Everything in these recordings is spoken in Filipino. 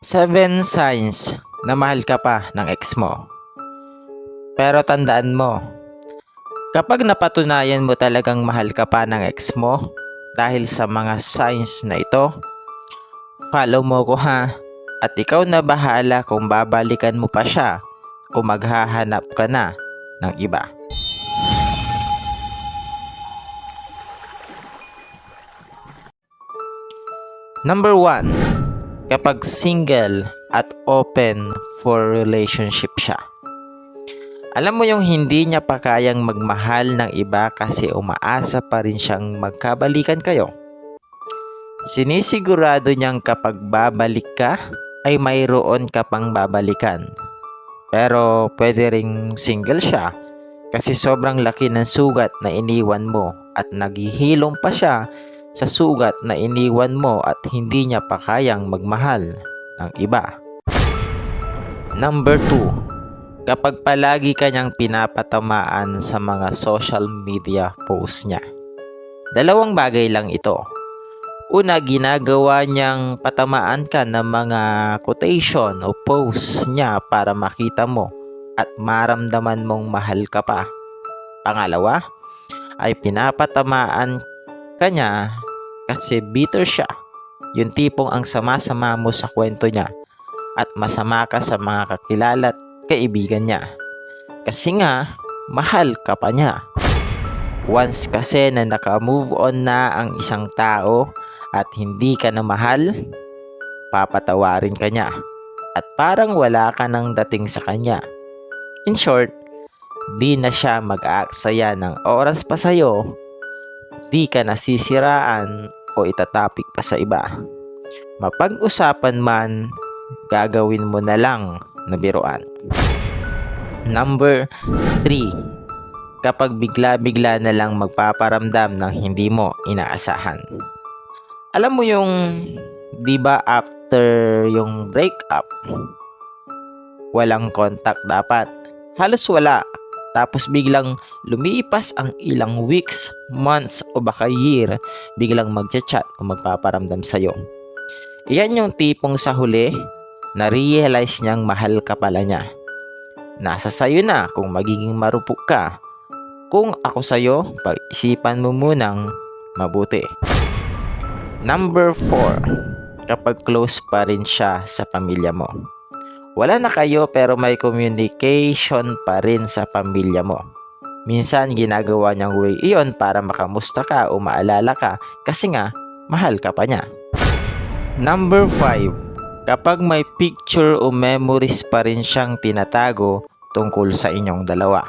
Seven signs na mahal ka pa ng ex mo. Pero tandaan mo, kapag napatunayan mo talagang mahal ka pa ng ex mo dahil sa mga signs na ito, follow mo ko ha at ikaw na bahala kung babalikan mo pa siya o maghahanap ka na ng iba. Number 1 kapag single at open for relationship siya. Alam mo yung hindi niya pa kayang magmahal ng iba kasi umaasa pa rin siyang magkabalikan kayo. Sinisigurado niyang kapag babalik ka ay mayroon ka pang babalikan. Pero pwede ring single siya kasi sobrang laki ng sugat na iniwan mo at naghihilom pa siya sa sugat na iniwan mo at hindi niya pa kayang magmahal ng iba. Number 2. Kapag palagi kanyang pinapatamaan sa mga social media posts niya. Dalawang bagay lang ito. Una, ginagawa niyang patamaan ka ng mga quotation o posts niya para makita mo at maramdaman mong mahal ka pa. Pangalawa, ay pinapatamaan kanya kasi bitter siya. Yung tipong ang sama-sama mo sa kwento niya at masama ka sa mga kakilala at kaibigan niya. Kasi nga, mahal ka pa niya. Once kasi na naka-move on na ang isang tao at hindi ka na mahal, papatawarin ka niya. At parang wala ka nang dating sa kanya. In short, di na siya mag-aaksaya ng oras pa sa'yo, di ka nasisiraan o itatapik pa sa iba. Mapag-usapan man, gagawin mo na lang na biruan. Number 3. Kapag bigla-bigla na lang magpaparamdam ng hindi mo inaasahan. Alam mo yung, di ba after yung breakup, walang contact dapat. Halos wala. Tapos biglang lumipas ang ilang weeks, months o baka year, biglang magchat-chat o magpaparamdam sa'yo. Iyan yung tipong sa huli, na-realize niyang mahal ka pala niya. Nasa sayo na kung magiging marupok ka. Kung ako sa'yo, pag-isipan mo munang mabuti. Number 4. Kapag close pa rin siya sa pamilya mo. Wala na kayo pero may communication pa rin sa pamilya mo. Minsan ginagawa niyang way iyon para makamusta ka o maalala ka kasi nga mahal ka pa niya. Number 5. Kapag may picture o memories pa rin siyang tinatago tungkol sa inyong dalawa.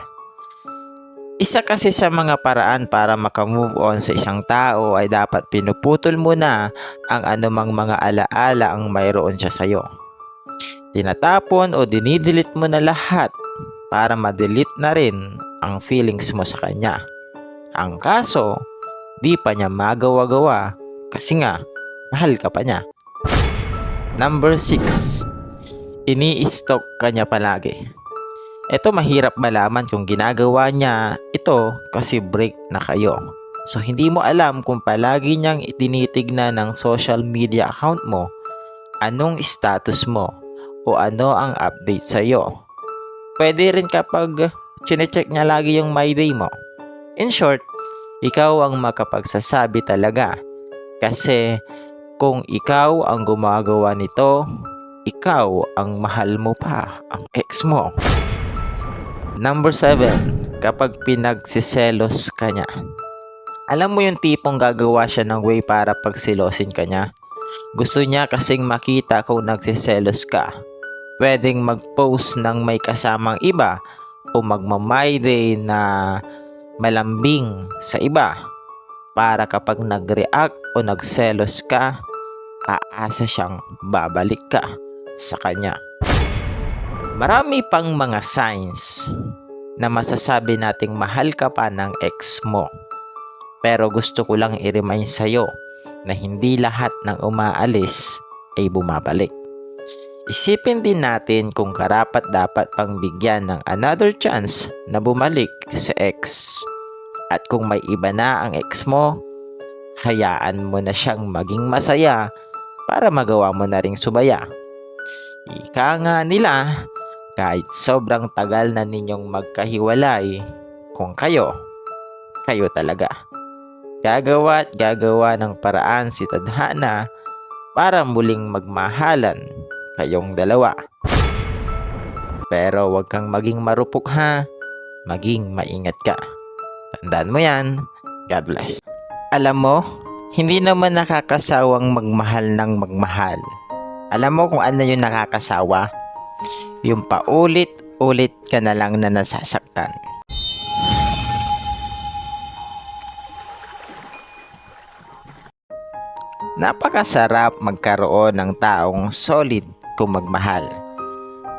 Isa kasi sa mga paraan para makamove on sa isang tao ay dapat pinuputol mo na ang anumang mga alaala ang mayroon siya sa'yo. Tinatapon o dinidelete mo na lahat para ma-delete na rin ang feelings mo sa kanya. Ang kaso, di pa niya magawa-gawa kasi nga, mahal ka pa niya. Number 6. Ini-stalk ka niya palagi. Ito mahirap malaman kung ginagawa niya ito kasi break na kayo. So hindi mo alam kung palagi niyang itinitignan ng social media account mo, anong status mo, o ano ang update sa'yo. Pwede rin kapag chinecheck niya lagi yung my day mo. In short, ikaw ang makapagsasabi talaga. Kasi kung ikaw ang gumagawa nito, ikaw ang mahal mo pa ang ex mo. Number 7. Kapag pinagsiselos ka niya. Alam mo yung tipong gagawa siya ng way para pagsilosin ka niya? Gusto niya kasing makita kung nagsiselos ka. Pwedeng mag-post ng may kasamang iba o magmamay day na malambing sa iba para kapag nag-react o nagselos ka, aasa siyang babalik ka sa kanya. Marami pang mga signs na masasabi nating mahal ka pa ng ex mo. Pero gusto ko lang i-remind sa'yo na hindi lahat ng umaalis ay bumabalik. Isipin din natin kung karapat dapat pang bigyan ng another chance na bumalik sa ex. At kung may iba na ang ex mo, hayaan mo na siyang maging masaya para magawa mo na ring subaya. Ika nga nila, kahit sobrang tagal na ninyong magkahiwalay, kung kayo, kayo talaga. Gagawa at gagawa ng paraan si Tadhana para muling magmahalan kayong dalawa. Pero huwag kang maging marupok ha, maging maingat ka. Tandaan mo yan. God bless. Alam mo, hindi naman nakakasawang magmahal ng magmahal. Alam mo kung ano yung nakakasawa? Yung paulit-ulit ka na lang na nasasaktan. Napakasarap magkaroon ng taong solid kung magmahal.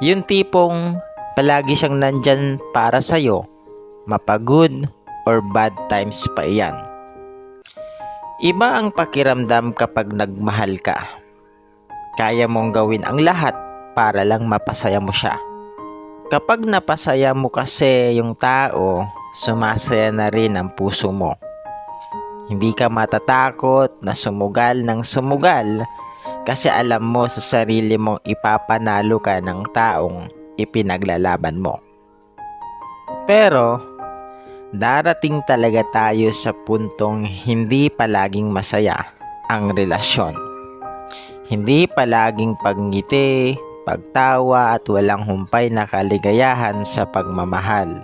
Yung tipong palagi siyang nandyan para sa'yo, mapagod or bad times pa iyan. Iba ang pakiramdam kapag nagmahal ka. Kaya mong gawin ang lahat para lang mapasaya mo siya. Kapag napasaya mo kasi yung tao, sumasaya na rin ang puso mo. Hindi ka matatakot na sumugal ng sumugal kasi alam mo sa sarili mong ipapanalo ka ng taong ipinaglalaban mo. Pero, darating talaga tayo sa puntong hindi palaging masaya ang relasyon. Hindi palaging pagngiti, pagtawa at walang humpay na kaligayahan sa pagmamahal.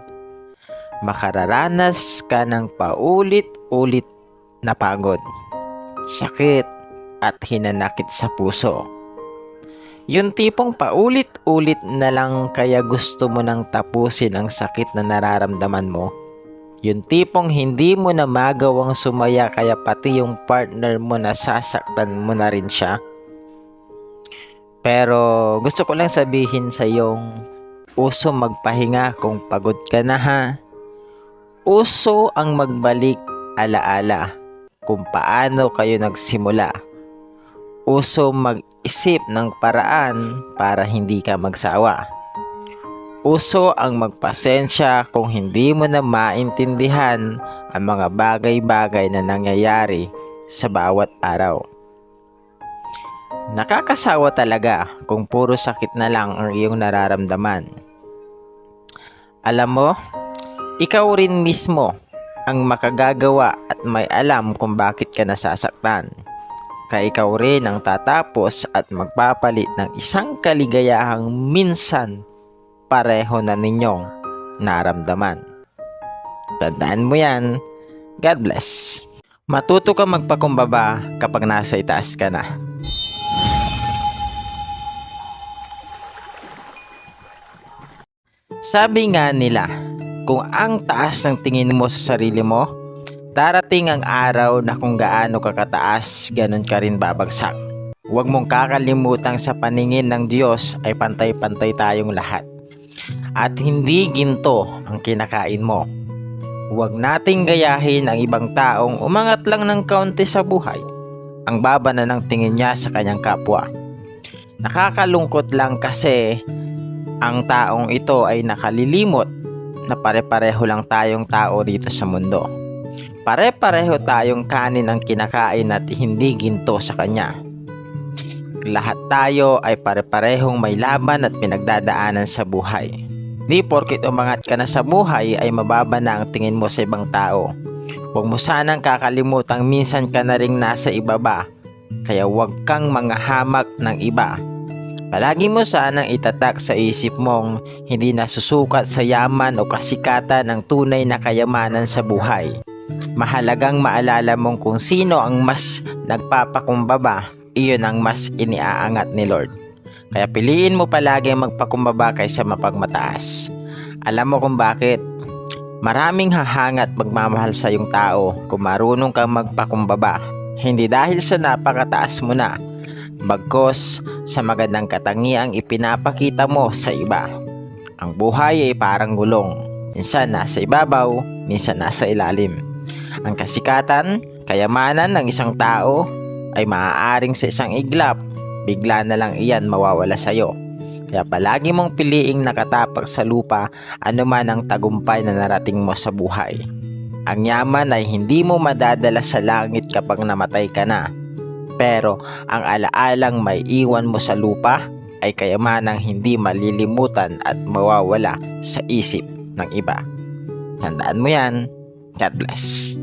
Makararanas ka ng paulit-ulit na pagod, sakit at hinanakit sa puso. Yung tipong paulit-ulit na lang kaya gusto mo nang tapusin ang sakit na nararamdaman mo. Yung tipong hindi mo na magawang sumaya kaya pati yung partner mo na sasaktan mo na rin siya. Pero gusto ko lang sabihin sa yung uso magpahinga kung pagod ka na ha. Uso ang magbalik alaala kung paano kayo nagsimula. Uso mag-isip ng paraan para hindi ka magsawa. Uso ang magpasensya kung hindi mo na maintindihan ang mga bagay-bagay na nangyayari sa bawat araw. Nakakasawa talaga kung puro sakit na lang ang iyong nararamdaman. Alam mo, ikaw rin mismo ang makagagawa at may alam kung bakit ka nasasaktan. Kaya ikaw rin ang tatapos at magpapalit ng isang kaligayahang minsan pareho na ninyong naramdaman. Tandaan mo yan. God bless. Matuto ka magpakumbaba kapag nasa itaas ka na. Sabi nga nila, kung ang taas ng tingin mo sa sarili mo, darating ang araw na kung gaano ka kataas, ganun ka rin babagsak. Huwag mong kakalimutang sa paningin ng Diyos ay pantay-pantay tayong lahat. At hindi ginto ang kinakain mo. Huwag nating gayahin ang ibang taong umangat lang ng kaunti sa buhay. Ang baba na ng tingin niya sa kanyang kapwa. Nakakalungkot lang kasi ang taong ito ay nakalilimot na pare-pareho lang tayong tao dito sa mundo. Pare-pareho tayong kanin ang kinakain at hindi ginto sa kanya. Lahat tayo ay pare-parehong may laban at pinagdadaanan sa buhay. Di porkit umangat ka na sa buhay ay mababa na ang tingin mo sa ibang tao. Huwag mo sanang kakalimutang minsan ka na ring nasa ibaba. Kaya huwag kang mga hamak ng iba. Palagi mo sanang itatak sa isip mong hindi nasusukat sa yaman o kasikatan ng tunay na kayamanan sa buhay. Mahalagang maalala mong kung sino ang mas nagpapakumbaba, iyon ang mas iniaangat ni Lord. Kaya piliin mo palagi magpakumbaba kaysa mapagmataas. Alam mo kung bakit? Maraming hahangat magmamahal sa iyong tao kung marunong kang magpakumbaba. Hindi dahil sa napakataas mo na, bagkos sa magandang katangiang ipinapakita mo sa iba. Ang buhay ay parang gulong. Minsan nasa ibabaw, minsan nasa ilalim. Ang kasikatan, kayamanan ng isang tao ay maaaring sa isang iglap bigla na lang iyan mawawala sa iyo. Kaya palagi mong piliing nakatapak sa lupa anuman ang tagumpay na narating mo sa buhay. Ang yaman ay hindi mo madadala sa langit kapag namatay ka na. Pero ang alaalang may iwan mo sa lupa, ay kayamanang hindi malilimutan at mawawala sa isip ng iba. Tandaan mo yan. God bless.